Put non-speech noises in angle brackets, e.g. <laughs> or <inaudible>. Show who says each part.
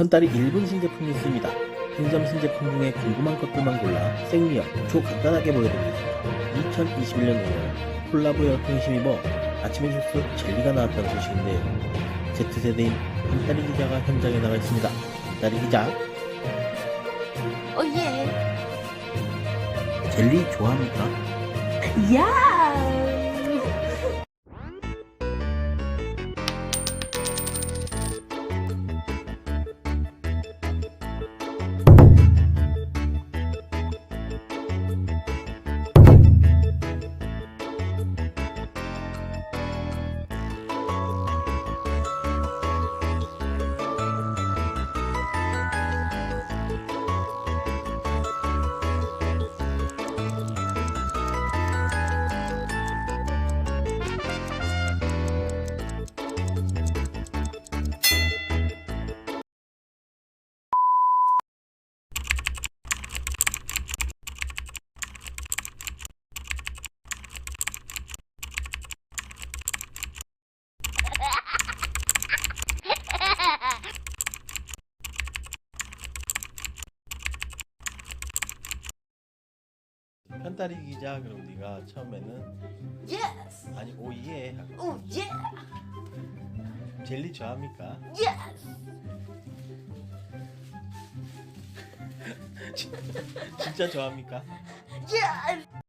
Speaker 1: 편딸이 1분 신제품 뉴스입니다. 편의점 신제품 중에 궁금한 것들만 골라 생리형, 초간단하게 보여드리겠습니다. 2021년 5월 콜라보 열풍이 힘입어 아침의 실수 젤리가 나왔다는 소식인데요. Z세대인 편딸이 기자가 현장에 나가 있습니다. 편딸이 기자,
Speaker 2: 오예.
Speaker 1: 젤리 좋아합니까?
Speaker 2: 야.
Speaker 1: 편딸이 기자 그럼 네가 처음에는
Speaker 2: 예스.
Speaker 1: 아니 오예
Speaker 2: 오 예.
Speaker 1: 젤리 좋아합니까?
Speaker 2: 예스. <laughs>
Speaker 1: 진짜 좋아합니까?
Speaker 2: 예스.